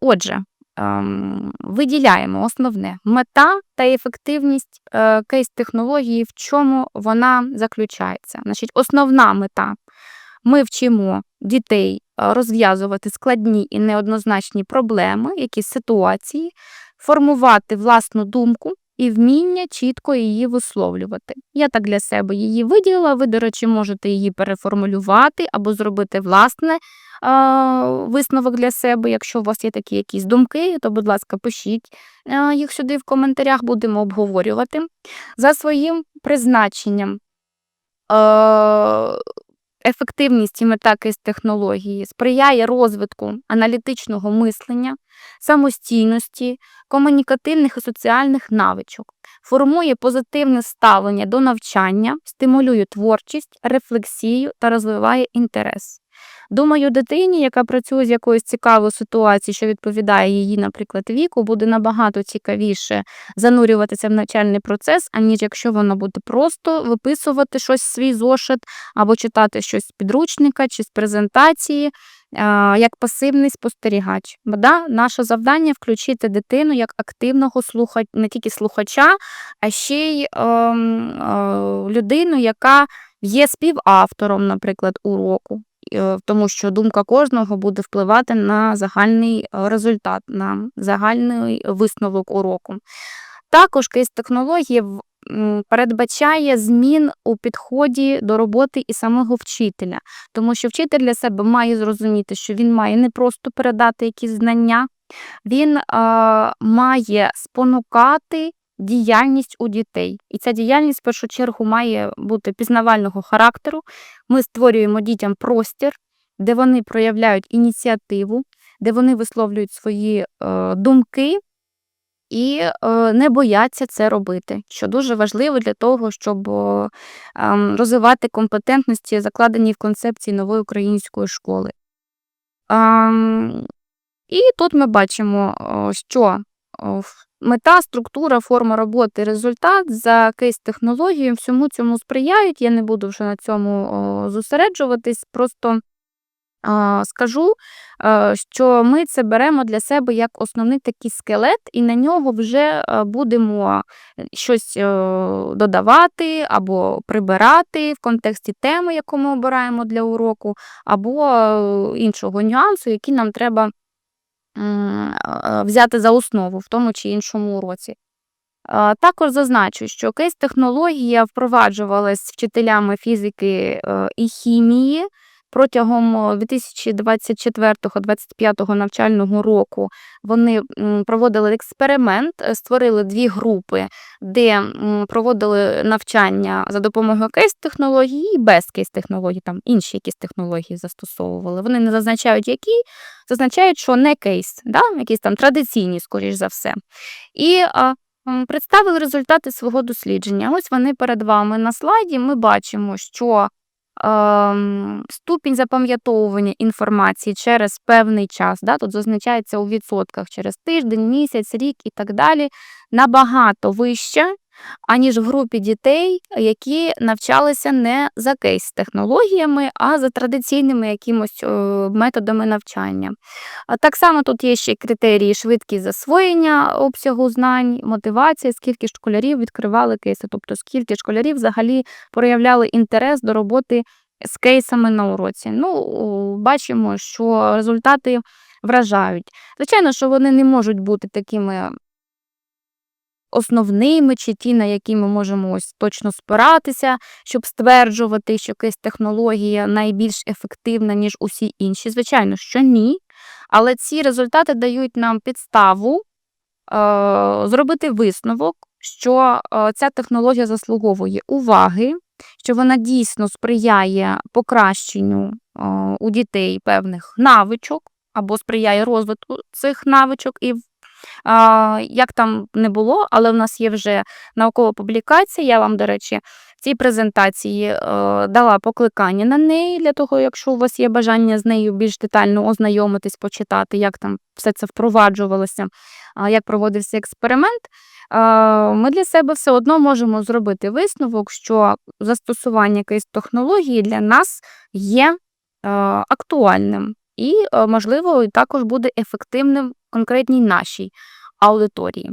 Отже, ем, виділяємо основне мета та ефективність е, кейс-технології, в чому вона заключається. Значить, Основна мета ми вчимо дітей е, розв'язувати складні і неоднозначні проблеми, якісь ситуації, формувати власну думку і вміння чітко її висловлювати. Я так для себе її виділила. Ви, до речі, можете її переформулювати або зробити власне висновок для себе. Якщо у вас є такі якісь думки, то, будь ласка, пишіть їх сюди в коментарях, будемо обговорювати. За своїм призначенням. Ефективність і мета кейс технології сприяє розвитку аналітичного мислення, самостійності, комунікативних і соціальних навичок, формує позитивне ставлення до навчання, стимулює творчість, рефлексію та розвиває інтерес. Думаю, дитині, яка працює з якоюсь цікавою ситуацією, що відповідає її, наприклад, віку, буде набагато цікавіше занурюватися в навчальний процес, аніж якщо вона буде просто виписувати щось в свій зошит або читати щось з підручника чи з презентації. Як пасивний спостерігач. Бо да, наше завдання включити дитину як активного слухача, не тільки слухача, а ще й е, е, людину, яка є співавтором, наприклад, уроку. Е, тому що думка кожного буде впливати на загальний е, результат, на загальний висновок уроку. Також кейс технології передбачає змін у підході до роботи і самого вчителя, тому що вчитель для себе має зрозуміти, що він має не просто передати якісь знання, він е, має спонукати діяльність у дітей. І ця діяльність в першу чергу має бути пізнавального характеру. Ми створюємо дітям простір, де вони проявляють ініціативу, де вони висловлюють свої е, думки. І е, не бояться це робити, що дуже важливо для того, щоб е, ем, розвивати компетентності, закладені в концепції нової української школи. Ем, і тут ми бачимо, що Мета, структура, форма роботи, результат за кейс технологією всьому цьому сприяють. Я не буду вже на цьому зосереджуватись, просто скажу, що ми це беремо для себе як основний такий скелет, і на нього вже будемо щось додавати або прибирати в контексті теми, яку ми обираємо для уроку, або іншого нюансу, який нам треба взяти за основу в тому чи іншому уроці. Також зазначу, що кейс технологія впроваджувалась вчителями фізики е, і хімії Протягом 2024-2025 навчального року вони проводили експеримент, е, створили дві групи, де проводили навчання за допомогою кейс-технології і без кейс-технологій, там інші якісь технології застосовували. Вони не зазначають, які, зазначають, що не кейс, да? якісь там традиційні, скоріш за все. І представили результати свого дослідження. Ось вони перед вами на слайді. Ми бачимо, що ступінь запам'ятовування інформації через певний час, да, тут зазначається у відсотках через тиждень, місяць, рік і так далі, набагато вища, аніж в групі дітей, які навчалися не за кейс-технологіями, а за традиційними якимось методами навчання. Так само тут є ще критерії швидкість засвоєння обсягу знань, мотивація, скільки школярів відкривали кейси, тобто скільки школярів взагалі проявляли інтерес до роботи з кейсами на уроці. Ну, Бачимо, що результати вражають. Звичайно, що вони не можуть бути такими основними, чи ті, на які ми можемо ось точно спиратися, щоб стверджувати, що якась технологія найбільш ефективна, ніж усі інші. Звичайно, що ні. Але ці результати дають нам підставу е, зробити висновок, що е, ця технологія заслуговує уваги, що вона дійсно сприяє покращенню е, у дітей певних навичок або сприяє розвитку цих навичок і як там не було, але в нас є вже наукова публікація. Я вам, до речі, в цій презентації е, дала покликання на неї, для того, якщо у вас є бажання з нею більш детально ознайомитись, почитати, як там все це впроваджувалося, як проводився експеримент. Ми для себе все одно можемо зробити висновок, що застосування якоїсь технології для нас є е, актуальним. і, е, можливо, також буде ефективним конкретній нашій аудиторії.